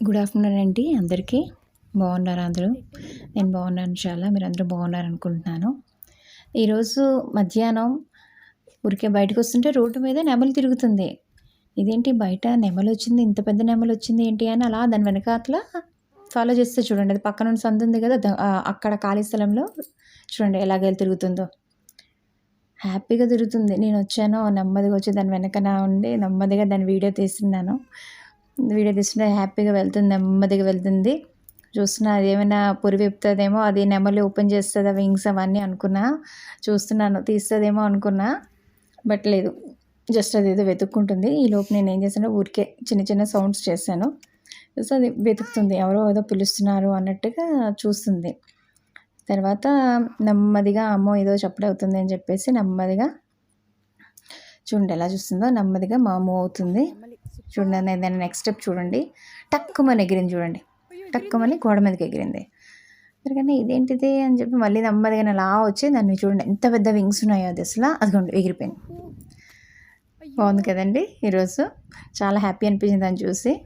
Good afternoon అండి అందరికీ. బాగున్నారా అందరూ? నేను బాగున్నాను చాలా మీరు అందరూ బాగున్నారు అనుకుంటున్నాను ఈరోజు మధ్యాహ్నం ఊరికే బయటకు వస్తుంటే రోడ్డు మీద నెమలి తిరుగుతుంది. ఇదేంటి బయట నెమలి వచ్చింది ఇంత పెద్ద నెమలి వచ్చింది ఏంటి అని అలా దాని వెనక అట్లా ఫాలో చేస్తే చూడండి. అది పక్కన ఉన్న సందు ఉంది కదా అక్కడ ఖాళీ స్థలంలో చూడండి ఎలాగ తిరుగుతుందో. హ్యాపీగా తిరుగుతుంది. నేను వచ్చాను నెమ్మదిగా వచ్చి దాని వెనకన ఉండి నెమ్మదిగా దాని వీడియో తీస్తున్నాను. వీడియో తీసుకుంటే హ్యాపీగా వెళ్తుంది నెమ్మదిగా వెళ్తుంది. చూస్తున్నా అది ఏమైనా పొరి విప్పుతుందేమో అది నెమలి ఓపెన్ చేస్తుందా వింగ్స్ అవన్నీ అనుకున్నా. చూస్తున్నాను తీస్తుందేమో అనుకున్నా. బట్ లేదు జస్ట్ అది ఏదో వెతుక్కుంటుంది. ఈ లోపు నేను ఏం చేశాను ఊరికే చిన్న చిన్న సౌండ్స్ చేశాను. సో అది వెతుకుతుంది ఎవరో ఏదో పిలుస్తున్నారు అన్నట్టుగా చూస్తుంది. తర్వాత నెమ్మదిగా అమ్మో ఏదో చప్పుడవుతుంది అని చెప్పేసి నెమ్మదిగా చూడండి ఎలా చూస్తుందో నెమ్మదిగా మా అవుతుంది. చూడండి ఏదైనా నెక్స్ట్ స్టెప్ చూడండి. టక్కుమని ఎగిరింది చూడండి. టక్కుమని గోడ మీదకి ఎగిరింది. ఎందుకంటే ఇదేంటిది అని చెప్పి మళ్ళీ నెమ్మదిగా అలా వచ్చి దాన్ని చూడండి ఎంత పెద్ద వింగ్స్ ఉన్నాయో అది అసలు. అదిగోండి ఎగిరిపోయింది. బాగుంది కదండి ఈరోజు. చాలా హ్యాపీ అనిపించింది దాన్ని చూసి.